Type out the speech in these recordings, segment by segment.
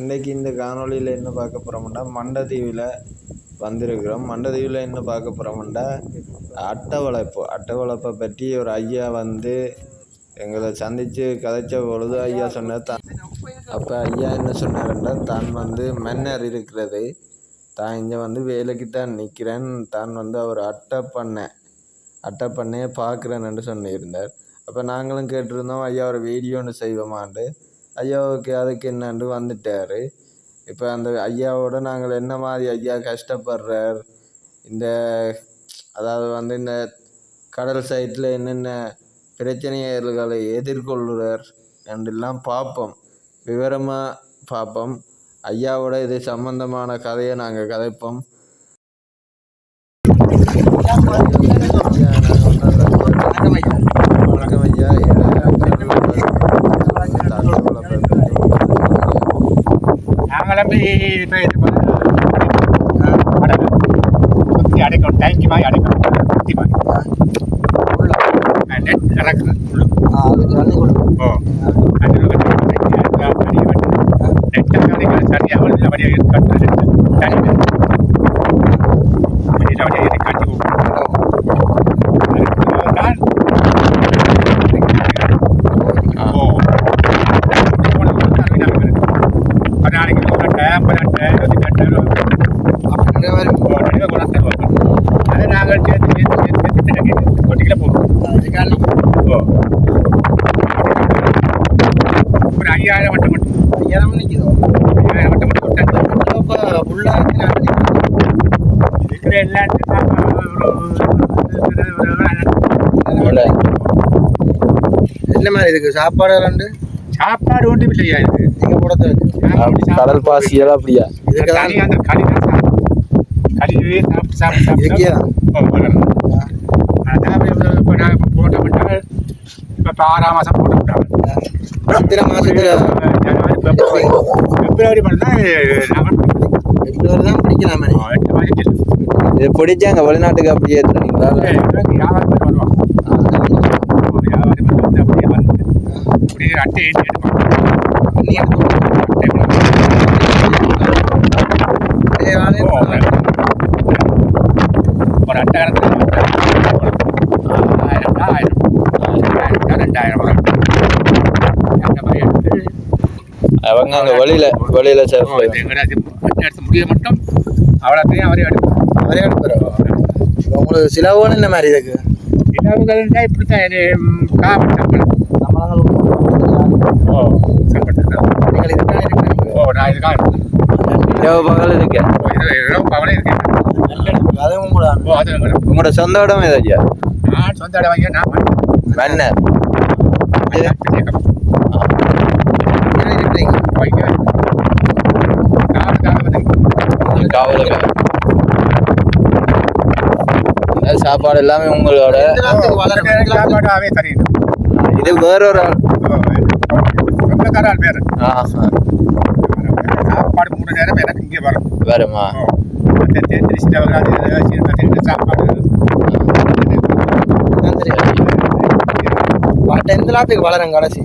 இன்றைக்கி இந்த காணொளியில் என்ன பார்க்க போகிறோம்னா மண்டதீவில் வந்திருக்கிறோம். மண்டதீவில் என்ன பார்க்க போகிறோம்னா அட்டை வளர்ப்பு அட்டை வளர்ப்பை பற்றி ஒரு ஐயா வந்து எங்களை சந்தித்து கதைச்ச பொழுது ஐயா சொன்னார் தான் அப்போ ஐயா என்ன சொன்னார்ன்றா தான் வந்து மன்னர் இருக்கிறது. தான் இங்கே வந்து வேலைக்கு தான் நிற்கிறேன் தான் வந்து அவர் அட்டை பண்ணை அட்டை பண்ணையை பார்க்குறேன்னு சொல்லியிருந்தார் அப்போ நாங்களும் கேட்டிருந்தோம் ஐயா ஒரு வீடியோ ஒன்று செய்வோமான்ட்டு. ஐயாவுக்கு அதுக்கு என்னான்ட்டு வந்துட்டார். இப்போ அந்த ஐயாவோட நாங்கள் என்ன மாதிரி ஐயா கஷ்டப்படுறார்? இந்த அதாவது வந்து இந்த கடல் சைட்டில் என்னென்ன பிரச்சனைகளை எதிர்கொள்கிறார் என்றெல்லாம் பார்ப்போம். விவரமாக பார்ப்போம். ஐயாவோட இது சம்பந்தமான கதையை நாங்கள் கதைப்போம் ஐயா, நாங்க ஒண்ணா வணக்கம் ஐயா நாங்களும் இப்போ இது பண்ண. படகு சுற்றி அடைக்கணும். டேங்கி மாதிரி அடைக்கணும். சுற்றி மாதிரி நெட் கலக்குது ஓ அது நெட்டை அடைக்கிற சரியாக வந்து வழியாக கட்டு தனி வழியாக கட்டி ஓ பதினாலு கிலோமீட்டர் பதினெட்டு இருபத்தி எட்டு குணத்தை அதை நாங்கள் சேர்த்து சேர்த்து சேர்த்து சேர்த்து கட்டி கொட்டிக்கில போடுவோம் ஓ ஒரு ஐயாயிரம் மட்டும் மட்டும் கொடுத்தாங்க இருக்கிற எல்லாம் என்ன மாதிரி இதுக்கு சாப்பாடு ரெண்டு சாப்பாடு ஒன்றும் இல்லையா இது? நீங்க போட கடல் பாசியெல்லாம் அப்படியா? இதுக்கு அந்த களி களியே சாப்பிட்டு சாப்பிட்டு சாப்பிட்டு. அதான் இப்போ நாங்கள் இப்போ போட்ட விட்டால் இப்போ இப்போ ஆறாம் மாதம் போட்டு விட்டாங்க இத்தனை ஜனவரி பிப்ரவரி பிப்ரவரி பண்ணால் நாங்கள் பிப்ரவரி தான் பிடிக்கலாம் இது பிடிச்சாங்க வெளிநாட்டுக்கு அப்படியே ஏற்றுனீங்களா வியாபாரம் வருவாங்க. வியாபாரம் வந்து அப்படியே வந்து அப்படியே அட்டை ஏற்றி எடுப்பாங்க நீ எடுத்து ஒரு அட்டை கணக்கு ஆயிரம் ஆயிரம் ஆயிரம் ரெண்டாயிரம் வரும் அந்த மாதிரி எடுத்து அவங்க அங்கே இது அட்டை எடுத்து முடிய மட்டும் அவ்வளோத்தையும் அவரே எடுப்பார். அவரே எடுப்பாரு. உங்களுக்கு செலவுகள் என்ன மாதிரி இதுக்கு இலவுகள்னா இப்படி தான் காப்பு சம்பளம். ஓ சம்பளம் நீங்கள் இதுக்காக இருக்கிறீங்க ஓ நான் இதுக்காக இருக்கேன். இரவு பகல் இருக்கு. ஓ இது இரவு பகலே இருக்கேன் அதுவும் கூட ஓ அது எங்களுக்கு. உங்களோட சொந்த இடம் ஏதா ஐயா நான் சொந்த இடம் வாங்கி நான் மன்னர் சேர்க்கணும் இருக்கிறீங்க வைக்க காவலுக்காக அதாவது சாப்பாடு எல்லாமே உங்களோட. இது வேற ஒரு ஆள். சொந்தக்கார ஆள் பேர் ஆ சாப்பாடு மூணு நேரம் எனக்கு இங்கே வரும் ஓ அந்த தேர்தல் பார்த்தீங்கன்னா சாப்பாடு லாத்துக்கு வளரும் கடைசி.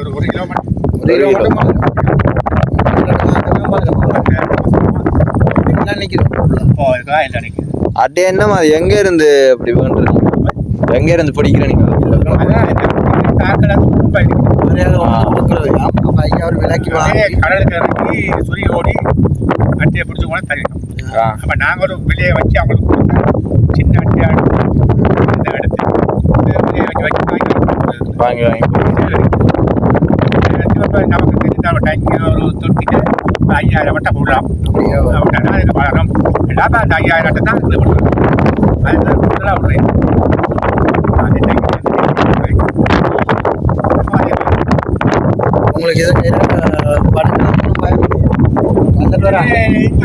ஒரு ஒரு கிலோ மட்டும் ஒரு கிலோ மட்டும் வளரும் இதுதான் இல்லை நினைக்குது அட்டை என்ன மாதிரி எங்க இருந்து அப்படி பண்றீங்க எங்க இருந்து அது வாங்கி கடலுக்கு இறங்கி சுரி ஓடி அட்டையை பிடிச்சி கூட தருகிறோம் ஆ. அப்போ நாங்கள் ஒரு விலையை வச்சு அவங்களுக்கு சின்ன அட்டையை எடுத்து எடுத்து வச்சு வச்சு வாங்கி. வாங்கி வாங்கி. நமக்கு தெரிஞ்ச ஒரு டேங்கி ஒரு தொட்டிக்கு ஐயாயிரம் மட்டும் போடலாம் அப்படின்னா இதுக்கு வளரும் இல்லாமல் அந்த ஐயாயிரம் மட்டும் தான் இது பண்ணுறோம் அதுதான் கூடுதலாக விடுறேன் உங்களுக்கு எது படுக்கணும்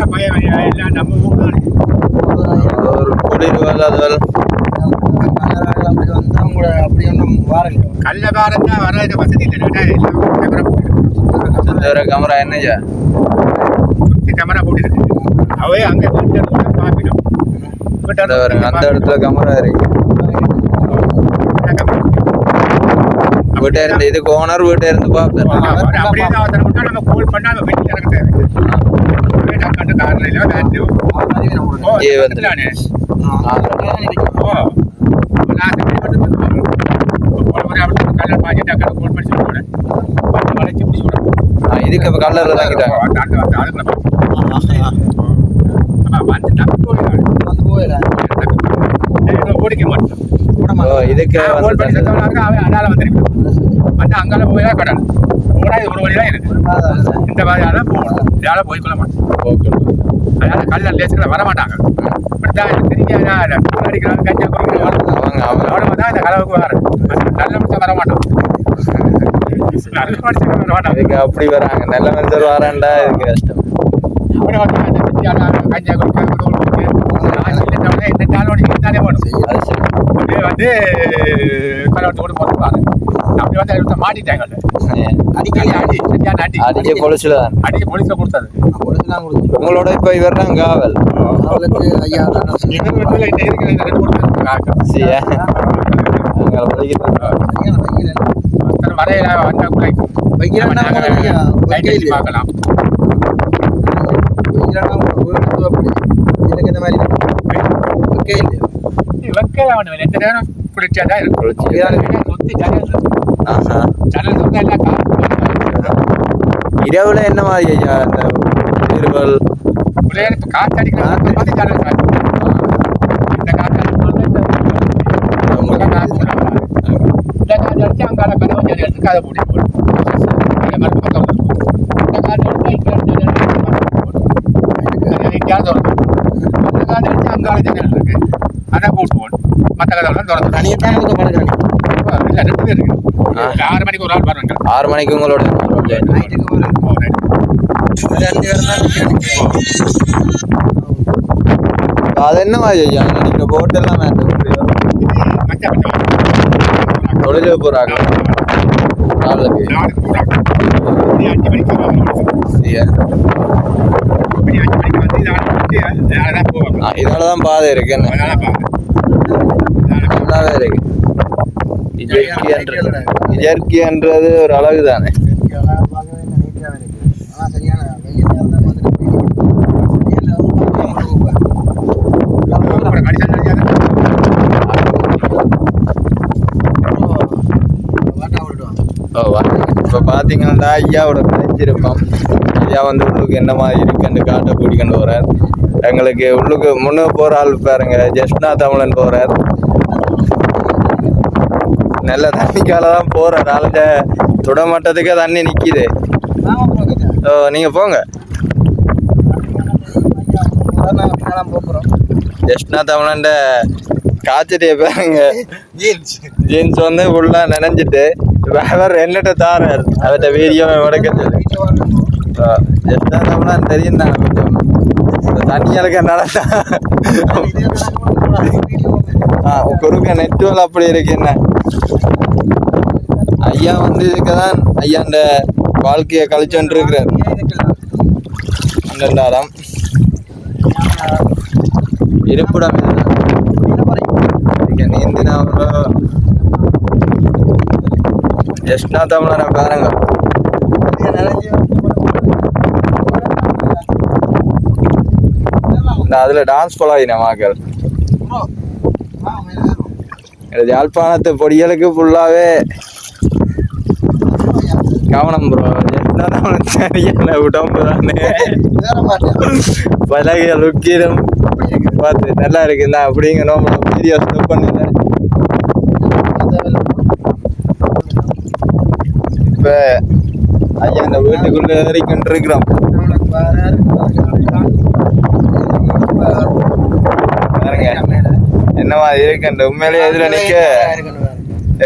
பயம் எல்லாம் நம்ம ஊர் தான் குளிர் வர இது வசதி இல்லை எல்லாம் கேமரா வேற கேமரா என்னய்யா சுற்றி கேமரா போட்டுருக்கு அவே அங்கே வீட்டு பார்ப்பிடும் வீட்டு அந்த இடத்துல கேமரா இருக்கு. வீட்டை இருந்து இதுக்கு ஓனர் வீட்டை இருந்து பார்ப்பேன் அப்படியே தான் நம்ம கோல் பண்ணா நம்ம பாஞ்சிட்டு அக்கா ஃபோன் பண்ணி சொல்லி போனேன். வந்து. இதுக்கு கல்லர் தான் கிட்டாங்க வந்து தப்பி ஓடிக்க மாட்டோம் இதுக்கு ஃபோன் பண்ணி செத்தவனாக்க அவன் அதால வந்திருக்கான். வந்து அங்கால போய் தான் கடல். போனா இது ஒரு வழி தான் இருக்கு. இந்த மாதிரியா தான் போகணும். இதால போய் கொள்ள மாட்டோம். ஓகே அதனால கல்ல லேசுகளை வர மாட்டாங்க. இப்படித்தான் தெரியாதா, அடிக்கிறாங்க, கஞ்சா குடிக்கிறாங்க. அவங்க அவ்வளவு தான் இந்த கலவுக்கு வர. நல்ல மனுஷன் வர மாட்டான். நல்ல மனுஷன் வர மாட்டான். இதுக்கு அப்படி வராங்க நல்ல மனுஷர் வரான்டா இதுக்கு கஷ்டம் வந்து. அது வந்து கலவரத்தோடு போட்டுருப்பாங்க. அப்படி வந்து அதுல மாட்டிட்டாங்க அடி அடி சரியான அடி அடிக்க பொலிச்சுல தான் அடிச்சு போலீஸ்ல கொடுத்தது உங்களோட இப்போ இவர் தான் காவல் வரையில வந்தா கூட வைக்கிறேன்னா எனக்கு இந்த மாதிரி இல்லையா? அவனு எந்த நேரம் குளிர்ச்சியா தான் இருக்கும் சுத்தி ஜன்னல் ஜன்னல் திறந்தா எல்லாம் இரவுல என்ன மாதிரி ஐயா அந்த இருவல்? உள்ளே இப்ப காத்து அடிக்கிற மாதிரி ஜன்னல் காத்து இந்த காத்து அடிக்கும்போது இந்த உள்ள காத்து உள்ள வராது. இந்த காத்து அடிச்சு அங்கால கதவு ஜன்னல் இருக்கு அதை மூடி போடும் இந்த மரத்து பக்கம் இருக்கும். இந்த காத்து அடிச்சா இங்க இருந்து ஜன்னல் இருக்கு, மரத்து போடும். அது எங்கேயாவது திறக்கும். அந்த அங்கால ஜன்னல் இருக்கு அதை போட்டு போடும் மற்ற கதவுலாம் திறந்து தனியாக தான் இருக்க பழகிறேன் இல்ல ரெண்டு பேர் இருக்கு. ஆறு மணிக்கு ஒரு ஆள் வருவாங்க. ஆறு மணிக்கு உங்களோட நைட்டுக்கு ஒரு பேர் தான். அது என்ன மாதிரி ஐயா? நீங்க போட்டெல்லாம் வேண்டாம். மச்சா, மச்சா. தொழிலுக்கு போறாங்க நாளுக்கு நாளைக்கு போறாங்க. நீ அஞ்சு மணிக்கு நாலு தான். இதனாலதான் பாதை இருக்கு. நல்லாவே இருக்கு இயற்கைன்றது ஒரு அழகு தானே சரியான வெயில் நேரம் தான் வந்துட்டு இருக்கு. வெயில்ல வந்து பார்த்தா உங்களுக்கு இப்ப அப்புறம் கடிசல் நனைஞ்சாதான் வாட்டா விட்டுடுவாங்க. ஓ வா இப்போ பார்த்தீங்கன்னா ஐயாவோட கலைச்சிருப்போம் ஐயா வந்து உள்ளுக்கு என்ன மாதிரி இருக்குன்னு காட்ட கூட்டிக்கொண்டு போறார் எங்களுக்கு உள்ளுக்கு முன்னுக்கு போகிற ஆள் பாருங்க ஜெஸ்னா தமிழன் போறார் நல்ல தண்ணிக்கால தான் போறார் ஆளுங்க துடமட்டத்துக்கே தண்ணி நிற்கிது. ஓ நீங்கள் போங்க. ஜெஸ்னா தமிழன்ட காய்ச்சடிய பாருங்க Jeans. ஜீன்ஸ் வந்து ஃபுல்லாக நினைஞ்சிட்டு அவர் என்னட்ட தாரார். அவர்கிட்ட வீடியோ உடைக்கிறது எத்தனை தெரியும் தான் கொஞ்சம் இந்த நடந்தா. ஆ குறுக்க நெட்வொர்க் அப்படி இருக்கு என்ன? ஐயா வந்து இதுக்கு தான் ஐயா அந்த வாழ்க்கையை கழிச்சுட்டு இருக்கிறார் இதுக்கெல்லாம் அந்த இருப்பிடம் இதுதான் இதுக்கு நீந்தினா ஒரு ஜெஸ்னா தமிழனை பாருங்க அதில் டான்ஸ் பழகின மக்கள் எனது யாழ்ப்பாணத்து பொடிகளுக்கு ஃபுல்லாகவே கவனம் ப்ரோ சரியான உடம்பு தானே. பழகிய லுக்கிலும் பார்த்து நல்லா இருக்குண்ணா அப்படிங்க நம்ம வீடியோ ஸ்டாப் பண்ணுங்க இப்போ ஐயா இந்த வீட்டுக்குள்ளே ஏறிக்கிட்டு இருக்கிறோம் பாருங்க என்ன மாதிரி இருக்கு அந்த உண்மையிலேயே இதில் நிற்க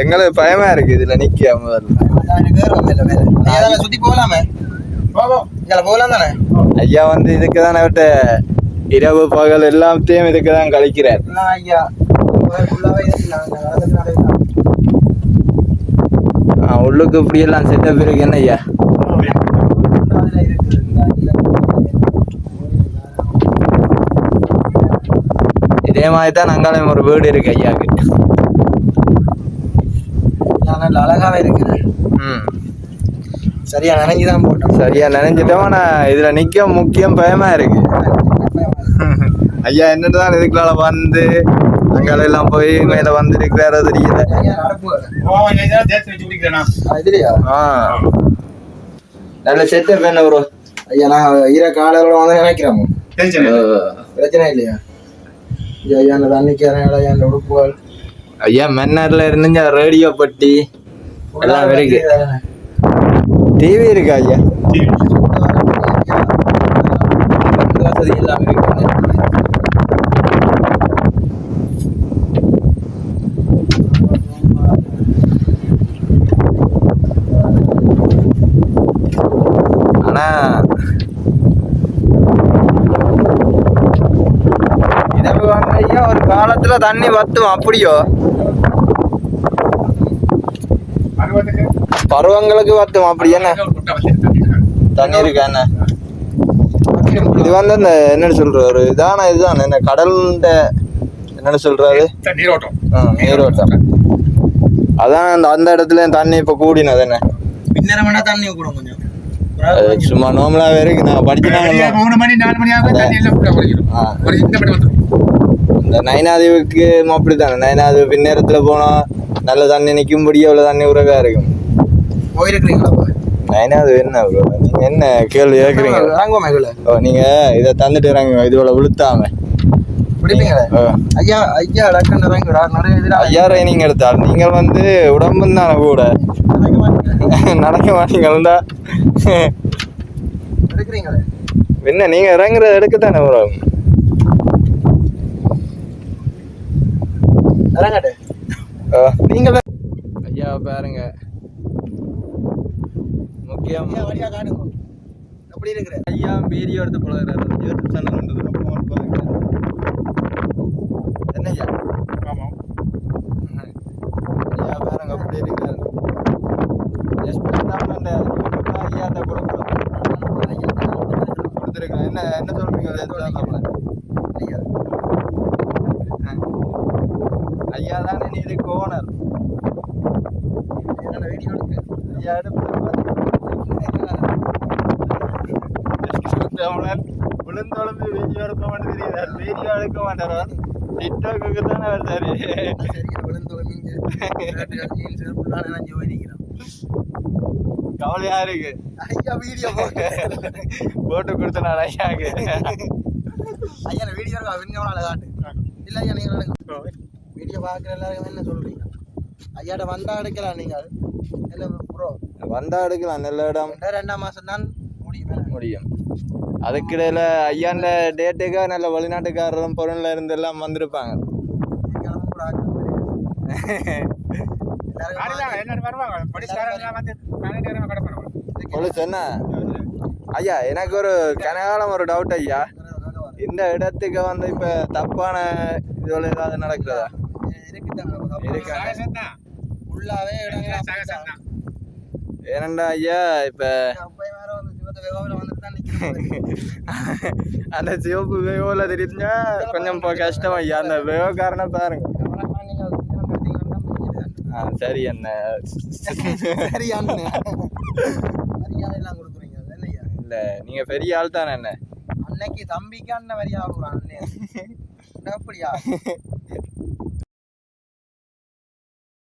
எங்களுக்கு பயமா இருக்கு இதில் முதல்ல சுத்தி போகலாமே? போகலாம் தானே? ஐயா வந்து இதுக்கு தான் விட்ட? இரவு பகல் எல்லாத்தையும் இதுக்கு தான் கழிக்கிறார் ஐயா. உள்ளுக்கு இப்படி எல்லாம். செட்டப் இருக்கு என்ன ஐயா? இருக்குது இந்த இதே மாதிரி தான் அங்காளையும் ஒரு வீடு இருக்கு ஐயாவுக்கு. நல்ல அழகாவே இருக்குது ம். சரியா நினைஞ்சு தான் போட்டோம். சரியா நினைஞ்சிட்டோம். ஆனா இதுல நிக்க முக்கியம் பயமா இருக்கு. ஐயா என்னன்னு தான் இதுக்குள்ள வந்து அங்கால எல்லாம் போய் மேல வந்திருக்கிறாரோ தெரியல. ஐயா ஆ. நல்ல செட்டப் என்ன ப்ரோ ஐயா நான் ஈர காலையில வந்து நினைக்கிறேன் பிரச்சனை இல்லையா ஐயா ஐயா அந்த தண்ணிக்கிறேன் ஐயா அந்த உடுப்புகள் ஐயா மன்னார்ல இருந்துங்க ரேடியோ பட்டி எல்லாம் இருக்கு டிவி இருக்கா ஐயா வசதி இல்லாம இருக்கு ஆனா இரவு வந்து ஐயா காலத்துல தண்ணி வத்தும் அப்படியோ? பருவங்களுக்கு வத்தும் அப்படி என்ன? தண்ணி இருக்கா என்ன? இது வந்து இந்த என்னன்னு சொல்ற ஒரு இதான இதுதான் என்ன கடல்ன்ற என்னன்னு சொல்றாரு? நீரோட்டம். நீரோட்டம். அதான் அந்த அந்த இடத்துல தண்ணி இப்ப கூடினது என்ன? பின்னர வேணா தண்ணி கூட கொஞ்சம். சும்மா நார்மலாவே இருக்கு நான் படிச்சுனாங்க மூணு மணி நாலு மணி ஆகும் தண்ணி எல்லாம். ஒரு இந்த மணி வந்துடும் இந்த நயனாதேவிக்கு அப்படித்தானே? நயனாதேவி பின்னேரத்துல போனா நல்ல தண்ணி நிக்கும்படி அவ்வளவு தண்ணி உறவா இருக்கும். போயிருக்கிறீங்களா நயனாதேவி என்ன bro? நீங்க என்ன கேள்வி கேட்குறீங்க இறங்குவோம் ஓ நீங்க இதை தந்துட்டு இறங்க இதுவளவு விழுத்தாம. ஐயா ஐயா ஐயாயிரம் நீங்க எடுத்தால் நீங்கள் வந்து உடம்பும் தானே கூட. நடக்க மாட்டீங்கள்டா எடுக்கிறீங்களே? என்ன நீங்க இறங்குறது எடுக்கத்தானே வரும் இறங்கட்டு ஓ. நீங்க ஐயா பாருங்க முக்கியம் எப்படி இருக்கிற ஐயா வீடியோ எடுத்து பழகிறாரு யூடியூப் சேனல் வந்ததுல போன் பாருங்க என்ன ஐயா ஆமாம் ஐயா பாருங்க அப்படி இருக்காரு ஐயா தான் கொடுக்குறோம் கொடுத்துருக்கேன் என்ன என்ன சொல்றீங்க அதை எடுத்து தான் ஐயா ஐயா தானே நீ இதுக்கு ஓனர் என்னோட வீடியோ எடுக்கு? ஐயா எடுப்பு தமிழர் விழுந்தொழுந்து வீடியோ எடுக்க மாட்டேன் தெரியுதா வீடியோ எடுக்க மாட்டாரா டிக்டாக்கு தானே வருதாரு கவலையா இருக்கு. ஐயா வீடியோ போட்டு. போட்டு கொடுத்தனால ஐயாக்கு ஐயா வீடியோ விண்கவனால காட்டு. இல்லை ஐயா நீங்கள் வீடியோ பார்க்குற எல்லாருக்கும் என்ன சொல்றீங்க? ஐயாட்ட வந்தா எடுக்கலாம் நீங்கள். இல்லை ப்ரோ வந்தா எடுக்கலாம் நல்ல இடம். ரெண்டாம் மாதம் தான் முடியும் முடியும். அதுக்கிடையில ஐயாண்ட டேட்டுக்கா நல்ல வெளிநாட்டுக்காரரும் பொருள்ல இருந்து எல்லாம் வந்திருப்பாங்க. என்ன? ஐயா எனக்கு ஒரு கனகாலம் ஒரு டவுட் ஐயா. இந்த இடத்துக்கு வந்து இப்ப தப்பான இதுல ஏதாவது நடக்குதா? ஏனண்டா ஐயா இப்ப அந்த சிவப்பு வேவோல தெரிஞ்சா கொஞ்சம் இப்போ கஷ்டம் ஐயா அந்த வேவக்காரனை பாருங்க. ஆ சரி என்ன சரி இல்ல நீங்க பெரிய ஆள் தானே என்ன அன்னைக்கு தம்பிக்கு அண்ணன் கொடுக்குறான் அண்ணே. அப்படியா?